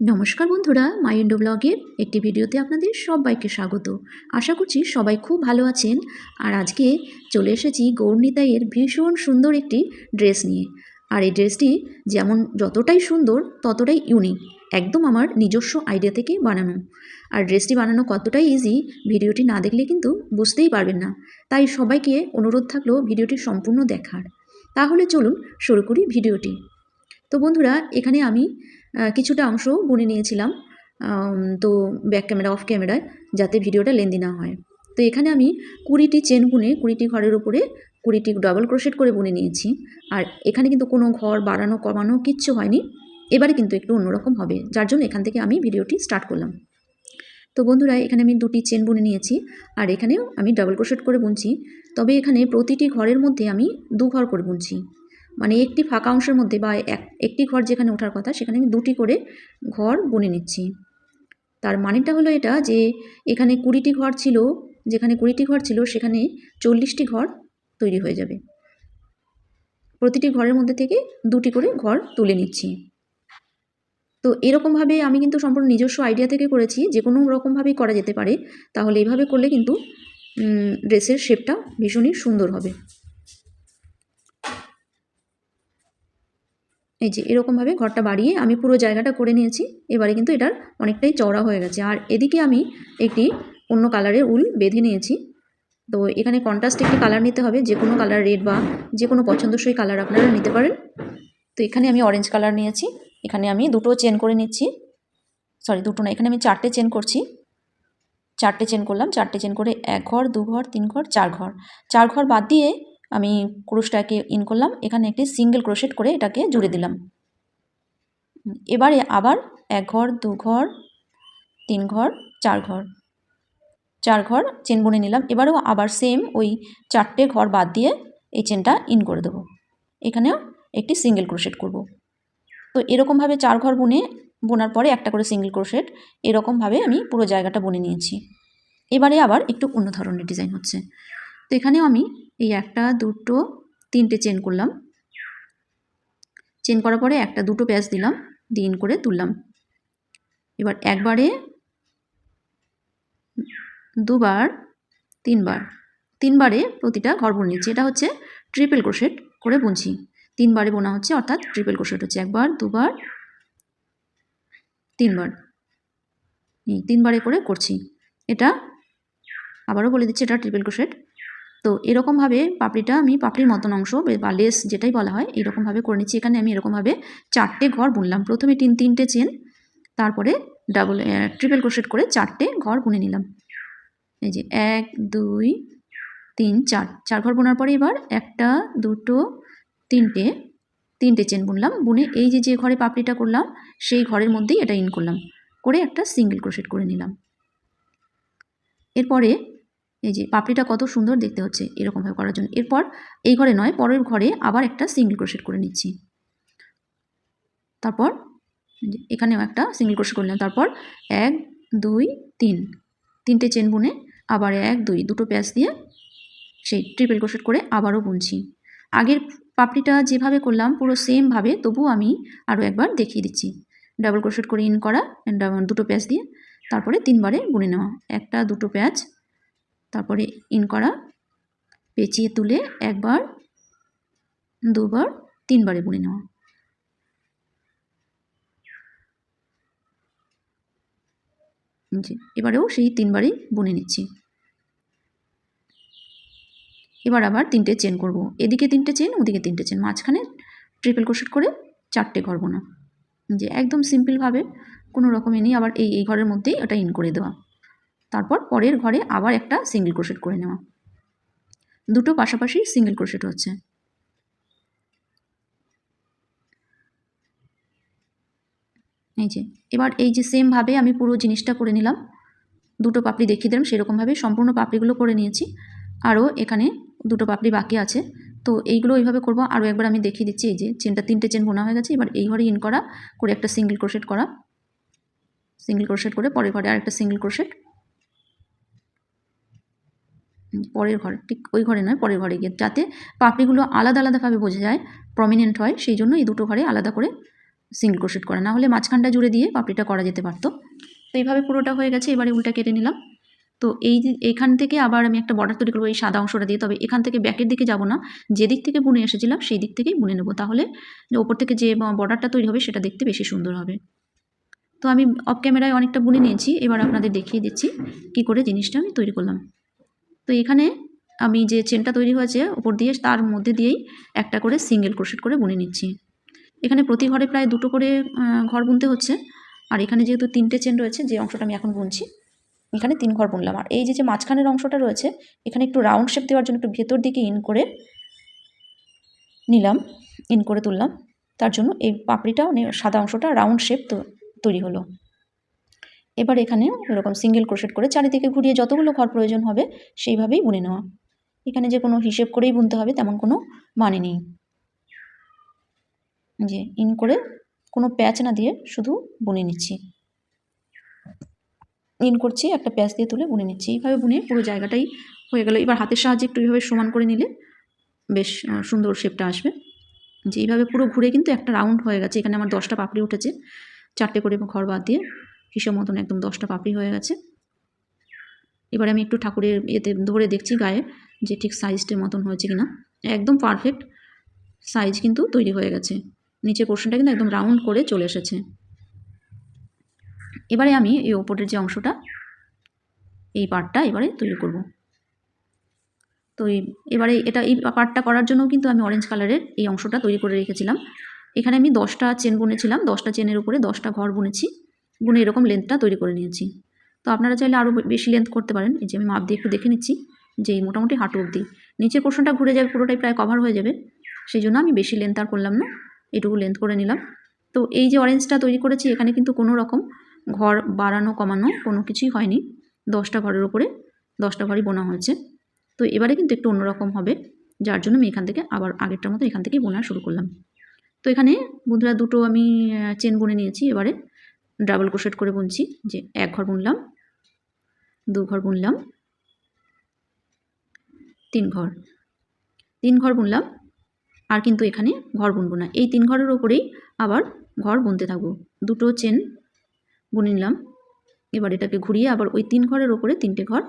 নমস্কার বন্ধুরা, মাইন্ডো ব্লগের একটি ভিডিওতে আপনাদের সবাইকে স্বাগত। আশা করছি সবাই খুব ভালো আছেন। আর আজকে চলে এসেছি গৌরনিতাইয়ের ভীষণ সুন্দর একটি ড্রেস নিয়ে। আর এই ড্রেসটি যেমন যতটাই সুন্দর, ততটাই ইউনিক একদম আমার নিজস্ব আইডিয়া থেকে বানানো। আর ড্রেসটি বানানো কতটাই ইজি ভিডিওটি না দেখলে কিন্তু বুঝতেই পারবেন না। তাই সবাইকে অনুরোধ থাকল ভিডিওটি সম্পূর্ণ দেখার। তাহলে চলুন শুরু করি ভিডিওটি। তো বন্ধুরা, এখানে আমি কিছুটা অংশ বুনে নিয়েছিলাম তো ব্যাক ক্যামেরা অফ ক্যামেরায় যাতে ভিডিওটা লেন্দি না হয়। তো এখানে আমি কুড়িটি চেন বুনে কুড়িটি ঘরের উপরে কুড়িটি ডবল ক্রোশেট করে বুনে নিয়েছি। আর এখানে কিন্তু কোনো ঘর বাড়ানো, কমানো কিচ্ছু হয়নি। এবারে কিন্তু একটু অন্যরকম হবে, যার জন্য এখান থেকে আমি ভিডিওটি স্টার্ট করলাম। তো বন্ধুরা, এখানে আমি দুটি চেন বুনে নিয়েছি, আর এখানেও আমি ডাবল ক্রোশেট করে বুনছি। তবে এখানে প্রতিটি ঘরের মধ্যে আমি দু ঘর করে বুনছি। মানে একটি ফাঁকা অংশের মধ্যে বা এক, একটি ঘর যেখানে ওঠার কথা, সেখানে আমি দুটি করে ঘর বুনে নিচ্ছি। তার মানেটা হলো এটা যে, এখানে কুড়িটি ঘর ছিল, যেখানে কুড়িটি ঘর ছিল, সেখানে চল্লিশটি ঘর তৈরি হয়ে যাবে। প্রতিটি ঘরের মধ্যে থেকে দুটি করে ঘর তুলে নিচ্ছি। তো এরকমভাবে আমি কিন্তু সম্পূর্ণ নিজস্ব আইডিয়া থেকে করেছি, যে কোনো রকমভাবেই করা যেতে পারে, তাহলে এইভাবে করলে কিন্তু ড্রেসের শেপটা ভীষণই সুন্দর হবে। এই যে এরকমভাবে ঘরটা বাড়িয়ে আমি পুরো জায়গাটা করে নিয়েছি। এবারে কিন্তু এটার অনেকটাই চওড়া হয়ে গেছে। আর এদিকে আমি একটি অন্য কালারের উল বেঁধে নিয়েছি। তো এখানে কন্ট্রাস্ট একটি কালার নিতে হবে, যে কোনো কালার রেড বা যে কোনো পছন্দসই কালার আপনারা নিতে পারেন। তো এখানে আমি অরেঞ্জ কালার নিয়েছি। এখানে আমি দুটো চেন করে নিচ্ছি। সরি দুটো না, এখানে আমি চারটে চেন করছি। চারটে চেন করলাম। চারটে চেন করে এক ঘর, দু ঘর, তিন ঘর, চার ঘর। চার ঘর বাদ দিয়ে আমি ক্রুশটাকে ইন করলাম, এখানে একটি সিঙ্গেল ক্রোশেট করে এটাকে জুড়ে দিলাম। এবারে আবার এক ঘর, দু ঘর, তিন ঘর, চার ঘর চার ঘর চেন বুনে নিলাম। এবারেও আবার সেম ওই চারটে ঘর বাদ দিয়ে এই চেনটা ইন করে দেবো। এখানেও একটি সিঙ্গেল ক্রোশেট করব। তো এরকমভাবে চার ঘর বুনে বোনার পরে একটা করে সিঙ্গেল ক্রোশেট এরকমভাবে আমি পুরো জায়গাটা বুনে নিয়েছি। এবারে আবার একটু অন্য ধরনের ডিজাইন হচ্ছে। তো এখানেও আমি এই একটা, দুটো, তিনটে চেন করলাম। চেন করার পরে একটা, দুটো প্যাচ দিলাম, দিন করে তুললাম। এবার একবারে দুবার, তিনবার, তিনবারে প্রতিটা ঘর বুনে নিচ্ছি। এটা হচ্ছে ট্রিপল ক্রোশেট করে বুনছি। তিনবারে বোনা হচ্ছে, অর্থাৎ ট্রিপল ক্রোশেট হচ্ছে। একবার, দুবার, তিনবার। তিনবারে করে করছি। এটা আবারও বলে দিচ্ছি, এটা ট্রিপল ক্রোশেট তো এরকমভাবে পাপড়িটা আমি পাপড়ির মতন অংশ বা লেস যেটাই বলা হয় এরকমভাবে করে নিচ্ছি। এখানে আমি এরকমভাবে চারটে ঘর বুনলাম। প্রথমে তিন, তিনটে চেন, তারপরে ডাবল ট্রিপল ক্রোশেট করে চারটে ঘর বুনে নিলাম। এই যে এক, দুই, তিন, চার চার ঘর বোনার পরে এবার একটা, দুটো, তিনটে তিনটে চেন বুনলাম। বুনে এই যে যে ঘরে পাপড়িটা করলাম, সেই ঘরের মধ্যেই এটা ইন করলাম। করে একটা সিঙ্গেল ক্রোশেট করে নিলাম। এরপরে এই যে পাপড়িটা কত সুন্দর দেখতে হচ্ছে এরকমভাবে করার জন্য। এরপর এই ঘরে নয়, পরের ঘরে আবার একটা সিঙ্গেল ক্রোশেট করে নিচ্ছি। তারপর এখানেও একটা সিঙ্গেল ক্রোশেট করলাম তারপর এক, দুই, তিন। তিনটে চেন বুনে আবার এক, দুই, দুটো প্যাচ দিয়ে সেই ট্রিপল ক্রোশেট করে আবারও বুনছি। আগের পাপড়িটা যেভাবে করলাম পুরো সেমভাবে তবু আমি আরও একবার দেখিয়ে দিচ্ছি। ডাবল ক্রোশেট করে ইন করা দুটো প্যাচ দিয়ে তারপরে তিনবারে বুনে নেওয়া। একটা, দুটো প্যাচ তারপরে ইন করা, পেঁচিয়ে তুলে একবার, দুবার, তিনবারে বুনে নেওয়া। জি, এবারেও সেই তিনবারই বুনে নিচ্ছি। এবার আবার তিনটে চেন করব। এদিকে তিনটে চেন ওদিকে তিনটে চেন মাঝখানে ট্রিপল ক্রোশেট করে চারটে ঘর বোনা। যে একদম সিম্পলভাবে কোনো রকমে নেই। আবার এই এই ঘরের মধ্যেই ওটা ইন করে দেওয়া। তারপর পরের ঘরে আবার একটা সিঙ্গেল ক্রোশেট করে নেওয়া। দুটো পাশাপাশি সিঙ্গেল ক্রোশেট হচ্ছে। এই যে, এবার এই যে সেমভাবে আমি পুরো জিনিসটা করে নিলাম। দুটো পাপড়ি দেখিয়ে দিলাম সেরকমভাবে সম্পূর্ণ পাপড়িগুলো করে নিয়েছি। আরও এখানে দুটো পাপড়ি বাকি আছে। তো এইগুলো এইভাবে করব। আরও একবার আমি দেখিয়ে দিচ্ছি, এই যে চেনটা তিনটে চেন বোনা হয়ে গেছে। এবার এই ঘরে ইন করা, করে একটা সিঙ্গেল ক্রোশেট করা। সিঙ্গেল ক্রোশেট করে পরের ঘরে আরেকটা সিঙ্গেল ক্রোশেট পরের ঘরে, ঠিক ওই ঘরে নয়, পরের ঘরে গিয়ে, যাতে পাপড়িগুলো আলাদা আলাদাভাবে বোঝা যায় প্রমিনেন্ট হয়, সেই জন্য এই দুটো ঘরে আলাদা করে সিঙ্গেল ক্রোশেট করা। না হলে মাঝখানটা জুড়ে দিয়ে পাপড়িটা করা যেতে পারতো। তো এইভাবে পুরোটা হয়ে গেছে, এবারে উল্টা কেটে নিলাম। তো এই এখান থেকে আবার আমি একটা বর্ডার তৈরি করব, এই সাদা অংশটা দিয়ে। তবে এখান থেকে ব্যাকের দিকে যাব না যে দিক থেকে বুনে এসেছিলাম, সেই দিক থেকেই বুনে নেব। তাহলে ওপর থেকে যে বর্ডারটা তৈরি হবে, সেটা দেখতে বেশি সুন্দর হবে। তো আমি অফ ক্যামেরায় অনেকটা বুনে নিয়েছি, এবার আপনাদের দেখিয়ে দিচ্ছি কি করে জিনিসটা আমি তৈরি করলাম। তো এখানে আমি যে চেনটা তৈরি হয়েছে ওপর দিয়ে, তার মধ্যে দিয়েই একটা করে সিঙ্গেল ক্রোশেট করে বুনে নিচ্ছি। এখানে প্রতি ঘরে প্রায় দুটো করে ঘর বুনতে হচ্ছে। আর এখানে যেহেতু তিনটে চেন রয়েছে, যে অংশটা আমি এখন বুনছি, এখানে তিন ঘর বুনলাম। আর এই যে যে মাঝখানের অংশটা রয়েছে, এখানে একটু রাউন্ড শেপ দেওয়ার জন্য একটু ভেতর দিকে ইন করে নিলাম ইন করে তুললাম। তার জন্য এই পাপড়িটা মানে সাদা অংশটা রাউন্ড শেপ তৈরি হলো। এবার এখানে এরকম সিঙ্গেল ক্রোশেট করে চারিদিকে ঘুরিয়ে যতগুলো ঘর প্রয়োজন হবে সেইভাবেই বুনে নেওয়া। এখানে যে কোনো হিসেব করেই বুনতে হবে, তেমন কোনো মানে নেই। যে ইন করে কোনো প্যাচ না দিয়ে শুধু বুনে নিচ্ছি। ইন করছি, একটা প্যাচ দিয়ে তুলে বুনে নিচ্ছি। এইভাবে বুনে পুরো জায়গাটাই হয়ে গেল। এবার হাতের সাহায্যে একটু এইভাবে সমান করে নিলে বেশ সুন্দর শেপটা আসবে। যে এইভাবে পুরো ঘুরে কিন্তু একটা রাউন্ড হয়ে গেছে। এখানে আমার দশটা পাপড়ি উঠেছে। চারটে করে ঘর বাদ দিয়ে হিসেব মতন একদম দশটা পাপড়ি হয়ে গেছে। এবারে আমি একটু ঠাকুরের ইয়েতে ধরে দেখছি গায়ে যে ঠিক সাইজটার মতন হয়েছে কিনা। একদম পারফেক্ট সাইজ কিন্তু তৈরি হয়ে গেছে। নিচের পোর্শনটা কিন্তু একদম রাউন্ড করে চলে এসেছে। এবারে আমি এই ওপরের যে অংশটা, এই পার্টটা এবারে তৈরি করব। তো এবারে এটা এই পার্টটা করার জন্য কিন্তু আমি অরেঞ্জ কালারের এই অংশটা তৈরি করে রেখেছিলাম। এখানে আমি দশটা চেন বুনেছিলাম। দশটা চেনের উপরে দশটা ঘর বুনেছি। বুনে এরকম লেন্থটা তৈরি করে নিয়েছি। তো আপনারা চাইলে আরও বেশি লেন্থ করতে পারেন। এই যে আমি মাপ দিয়ে একটু দেখে নিচ্ছি যে এই মোটামুটি হাঁটু অবধি। নিচের পোর্শনটা ঘুরে যাবে, পুরোটাই প্রায় কভার হয়ে যাবে। সেই জন্য আমি বেশি লেন্থ আর করলাম না, এটুকু লেন্থ করে নিলাম। তো এই যে অরেঞ্জটা তৈরি করেছি, এখানে কিন্তু কোনো রকম ঘর বাড়ানো, কমানো কোনো কিছুই হয়নি। দশটা ঘরের ওপরে দশটা ঘরই বোনা হয়েছে। তো এবারে কিন্তু একটু অন্যরকম হবে, যার জন্য আমি এখান থেকে আবার আগেরটার মতো এখান থেকেই বোনা শুরু করলাম। তো এখানে বন্ধুরা দুটো আমি চেন বুনে নিয়েছি এবারে। ডাবল ক্রোশেট করে বুনছি, যে এক ঘর বুনলাম, দু ঘর বুনলাম, তিন ঘর। তিন ঘর বুনলাম, আর কিন্তু এখানে ঘর বুনবো না। এই তিন ঘরের ওপরেই আবার ঘর বুনতে থাকব। দুটো চেন বুনে নিলাম, এবার এটাকে ঘুরিয়ে আবার ওই তিন ঘরের ওপরে তিনটে ঘর,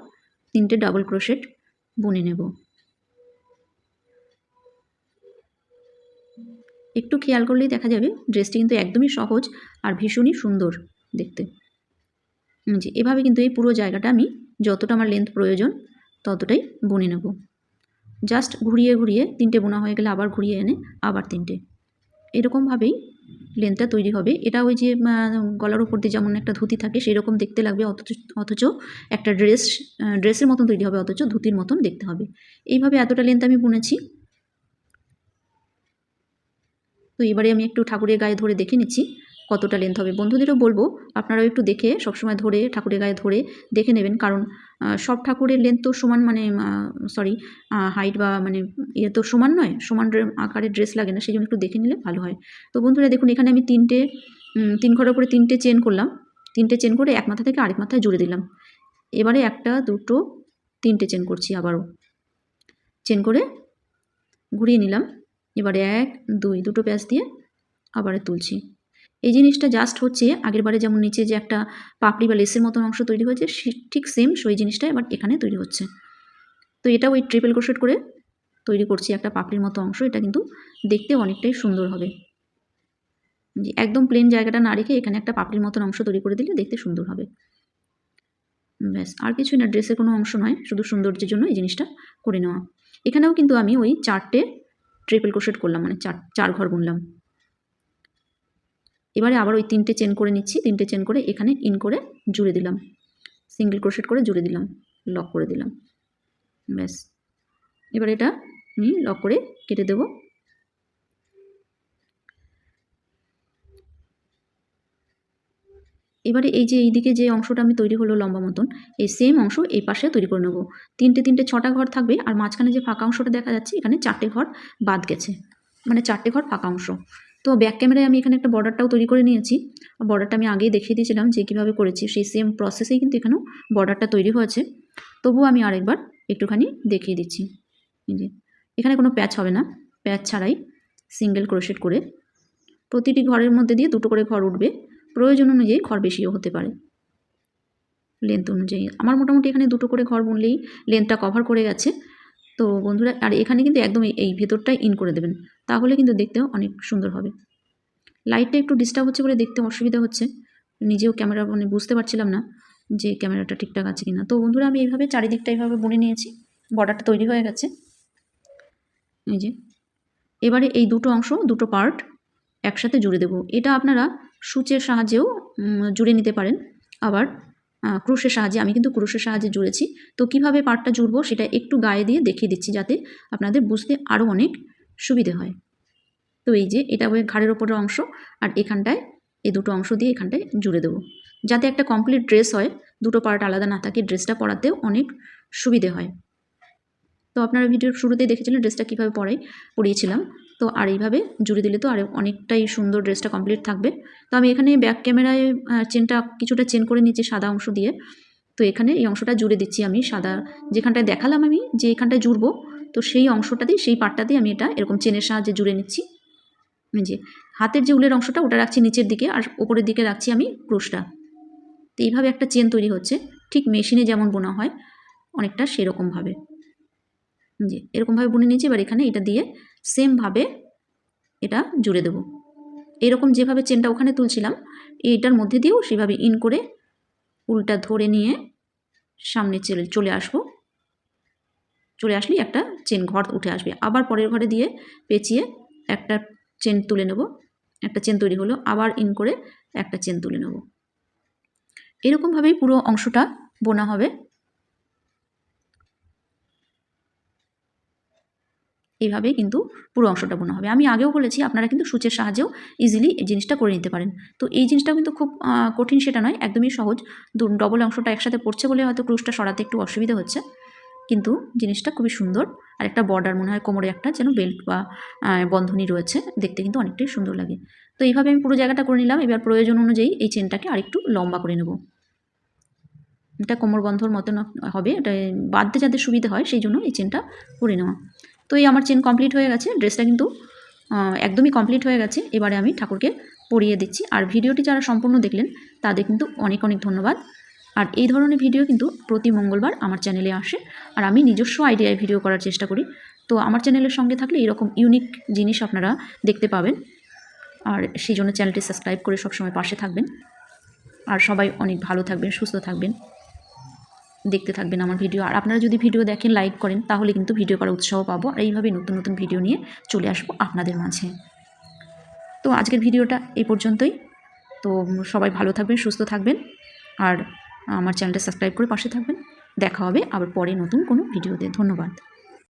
তিনটে ডাবল ক্রোশেট বুনে নেব। একটু খেয়াল করলেই দেখা যাবে ড্রেসটি কিন্তু একদমই সহজ আর ভীষণই সুন্দর দেখতে। যে এভাবে কিন্তু এই পুরো জায়গাটা আমি যতটা আমার লেন্থ প্রয়োজন ততটাই বুনে নেব। জাস্ট ঘুরিয়ে ঘুরিয়ে তিনটে বোনা হয়ে গেলে আবার ঘুরিয়ে এনে আবার তিনটে। এরকমভাবেই লেন্থটা তৈরি হবে। এটা ওই যে গলার উপর দিয়ে যেমন একটা ধুতি থাকে সেই রকম দেখতে লাগবে, অথচ অথচ একটা ড্রেস ড্রেসের মতন তৈরি হবে, অথচ ধুতির মতন দেখতে হবে। এইভাবে এতটা লেন্থ আমি বুনেছি তো এবারে আমি একটু ঠাকুরের গায়ে ধরে দেখে নিচ্ছি কতটা লেন্থ হবে। বন্ধুদেরও বলব, আপনারাও একটু দেখে সবসময় ধরে ঠাকুরের গায়ে ধরে দেখে নেবেন। কারণ সব ঠাকুরের লেন্থ তো সমান মানে সরি হাইট বা মানে ইয়ে তো সমান নয়, সমান আকারের ড্রেস লাগে না সেই জন্য একটু দেখে নিলে ভালো হয়। তো বন্ধুরা দেখুন, এখানে আমি তিনটে তিন ঘরের উপরে তিনটে চেন করলাম। তিনটে চেন করে এক মাথা থেকে আরেক মাথায় জুড়ে দিলাম। এবারে একটা, দুটো, তিনটে চেন করছি আবারও। চেন করে ঘুরিয়ে নিলাম। এবারে এক, দুই, দুটো প্যাচ দিয়ে আবারে তুলছি। এই জিনিসটা জাস্ট হচ্ছে আগের বারে যেমন নিচে যে একটা পাপড়ি বা লেসের মতন অংশ তৈরি হয়েছে ঠিক সেম সেই জিনিসটা এবার এখানে তৈরি হচ্ছে। তো এটা ওই ট্রিপল ক্রোশেট করে তৈরি করছি একটা পাপড়ির মতো অংশ, এটা কিন্তু দেখতে অনেকটাই সুন্দর হবে। যে একদম প্লেন জায়গাটা না রেখে এখানে একটা পাপড়ির মতন অংশ তৈরি করে দিলে দেখতে সুন্দর হবে। ব্যাস, আর কিছুই না ড্রেসের কোনো অংশ নয়, শুধু সৌন্দর্যের জন্য এই জিনিসটা করে নেওয়া। এখানেও কিন্তু আমি ওই চারটে ট্রিপল ক্রোশেট করলাম মানে চার চার ঘর বুনলাম। এবারে আবার ওই তিনটে চেন করে নিচ্ছি, তিনটে চেন করে এখানে ইন করে জুড়ে দিলাম। সিঙ্গেল ক্রোশেট করে জুড়ে দিলাম লক করে দিলাম। ব্যাস। এবার এটা আমি লক করে কেটে দেবো। এবারে এই যে এইদিকে যে অংশটা আমি তৈরি হলো লম্বা মতন, এই সেম অংশ এই পাশে তৈরি করে নেব। তিনটে তিনটে ছটা ঘর থাকবে আর মাঝখানে যে ফাঁকা অংশটা দেখা যাচ্ছে, এখানে চারটে ঘর বাদ গেছে। মানে চারটে ঘর ফাঁকা অংশ। তো ব্যাক ক্যামেরায় আমি এখানে একটা বর্ডারটাও তৈরি করে নিয়েছি। বর্ডারটা আমি আগেই দেখিয়ে দিয়েছিলাম যে কীভাবে করেছি, সেই সেম প্রসেসেই কিন্তু এখানেও বর্ডারটা তৈরি হয়েছে। তবুও আমি আরেকবার একটুখানি দেখিয়ে দিচ্ছি। যে, এখানে কোনো প্যাচ হবে না। প্যাচ ছাড়াই সিঙ্গেল ক্রোশেট করে প্রতিটি ঘরের মধ্যে দিয়ে দুটো করে ঘর উঠবে। প্রয়োজন অনুযায়ী ঘর বেশিও হতে পারে। লেন্থ অনুযায়ী। আমার মোটামুটি এখানে দুটো করে ঘর বুনলেই লেন্থটা কভার করে গেছে। তো বন্ধুরা, আর এখানে কিন্তু একদম এই- ভেতরটাই ইন করে দেবেন। তাহলে কিন্তু দেখতেও অনেক সুন্দর হবে। লাইটটা একটু ডিস্টার্ব হচ্ছে বলে দেখতে অসুবিধা হচ্ছে। নিজেও ক্যামেরা মানে বুঝতে পারছিলাম না যে ক্যামেরাটা ঠিকঠাক আছে কিনা। তো বন্ধুরা, আমি এইভাবে চারিদিকটা এইভাবে বুনে নিয়েছি। বর্ডারটা তৈরি হয়ে গেছে। এই যে। এবারে এই দুটো অংশ, দুটো পার্ট একসাথে জুড়ে দেবো। এটা আপনারা সূচের সাহায্যেও জুড়ে নিতে পারেন। আবার ক্রুশের সাহায্যে, আমি কিন্তু ক্রুশের সাহায্যে জুড়েছি। তো কীভাবে পার্টটা জুড়বো সেটা একটু গায়ে দিয়ে দেখিয়ে দিচ্ছি যাতে আপনাদের বুঝতে আরও অনেক সুবিধে হয়। তো এই যে, এটা ওই ঘাড়ের ওপরের অংশ আর এখানটায়, এই দুটো অংশ দিয়ে এখানটায় জুড়ে দেবো। যাতে একটা কমপ্লিট ড্রেস হয়, দুটো পার্ট আলাদা না থাকে ড্রেসটা পরাতেও অনেক সুবিধে হয়। তো আপনারা ভিডিওর শুরুতেই দেখেছিলেন ড্রেসটা কীভাবে পরাই, পরিয়েছিলাম। তো আর এইভাবে জুড়ে দিলে তো আর অনেকটাই সুন্দর ড্রেসটা কমপ্লিট থাকবে। তো আমি এখানে ব্যাক ক্যামেরায় চেনটা কিছুটা চেন করে নিচ্ছি সাদা অংশ দিয়ে। তো এখানে এই অংশটা জুড়ে দিচ্ছি আমি সাদা। যেখানটায় দেখালাম আমি যে এখানটায় জুড়বো, তো সেই অংশটাতেই, সেই পার্টটাতেই আমি এটা এরকম চেনের সাহায্যে জুড়ে নিচ্ছি। যে, হাতের যে উলের অংশটা ওটা রাখছি নিচের দিকে আর ওপরের দিকে রাখছি আমি ক্রোশটা। তো এইভাবে একটা চেন তৈরি হচ্ছে। ঠিক মেশিনে যেমন বোনা হয়, অনেকটা সেরকমভাবে। যে, এরকমভাবে বুনে নিয়েছি। এবার এখানে এটা দিয়ে সেমভাবে এটা জুড়ে দেবো। এরকম যেভাবে চেনটা ওখানে তুলছিলাম, এইটার মধ্যে দিয়েও সেভাবে ইন করে উলটা ধরে নিয়ে সামনে চলে চলে আসব। চলে আসলেই একটা চেন ঘর উঠে আসবে। আবার পরের ঘরে দিয়ে পেঁচিয়ে একটা চেন তুলে নেব। একটা চেন তৈরি হলো, আবার ইন করে একটা চেন তুলে নেব। এরকমভাবেই পুরো অংশটা বোনা হবে। এইভাবেই কিন্তু পুরো অংশটা বোনা হবে। আমি আগেও বলেছি, আপনারা কিন্তু সূচের সাহায্যেও ইজিলি এই জিনিসটা করে নিতে পারেন। তো এই জিনিসটা কিন্তু খুব কঠিন সেটা নয়, একদমই সহজ। ডবল অংশটা একসাথে পড়ছে বলে হয়তো ক্রুশটা সরাতে একটু অসুবিধা হচ্ছে। কিন্তু জিনিসটা খুবই সুন্দর, আর একটা বর্ডার মনে হয় কোমরে একটা যেন বেল্ট বা বন্ধনী রয়েছে, দেখতে কিন্তু অনেকটাই সুন্দর লাগে। তো এইভাবে আমি পুরো জায়গাটা করে নিলাম, এবার প্রয়োজন অনুযায়ী এই চেনটাকে আরেকটু লম্বা করে নেব। এটা কোমর বন্ধর মতন হবে, এটা বাঁধতে যাতে সুবিধা হয়, সেই জন্য এই চেনটা করে নেওয়া। তো এই আমার চেন কমপ্লিট হয়ে গেছে ড্রেসটা কিন্তু একদমই কমপ্লিট হয়ে গেছে। এবারে আমি ঠাকুরকে পরিয়ে দিচ্ছি। আর ভিডিওটি যারা সম্পূর্ণ দেখলেন, তাদের কিন্তু অনেক অনেক ধন্যবাদ। আর এই ধরনের ভিডিও কিন্তু প্রতি মঙ্গলবার আমার চ্যানেলে আসে। আর আমি নিজস্ব আইডিয়ায় ভিডিও করার চেষ্টা করি। তো আমার চ্যানেলের সঙ্গে থাকলে এরকম ইউনিক জিনিস আপনারা দেখতে পাবেন। আর সেই জন্য চ্যানেলটি সাবস্ক্রাইব করে সবসময় পাশে থাকবেন। আর সবাই অনেক ভালো থাকবেন, সুস্থ থাকবেন। দেখতে থাকবেন আমার ভিডিও আর আপনারা যদি ভিডিও দেখেন লাইক করেন, তাহলে কিন্তু ভিডিও করার উৎসাহ পাবো। আর এইভাবে নতুন নতুন ভিডিও নিয়ে চলে আসব আপনাদের মাঝে। তো আজকের ভিডিওটা এই পর্যন্তই। তো সবাই ভালো থাকবেন, সুস্থ থাকবেন। আর আমার চ্যানেলটা সাবস্ক্রাইব করে পাশে থাকবেন। দেখা হবে আবার পরে নতুন কোনো ভিডিওতে ধন্যবাদ।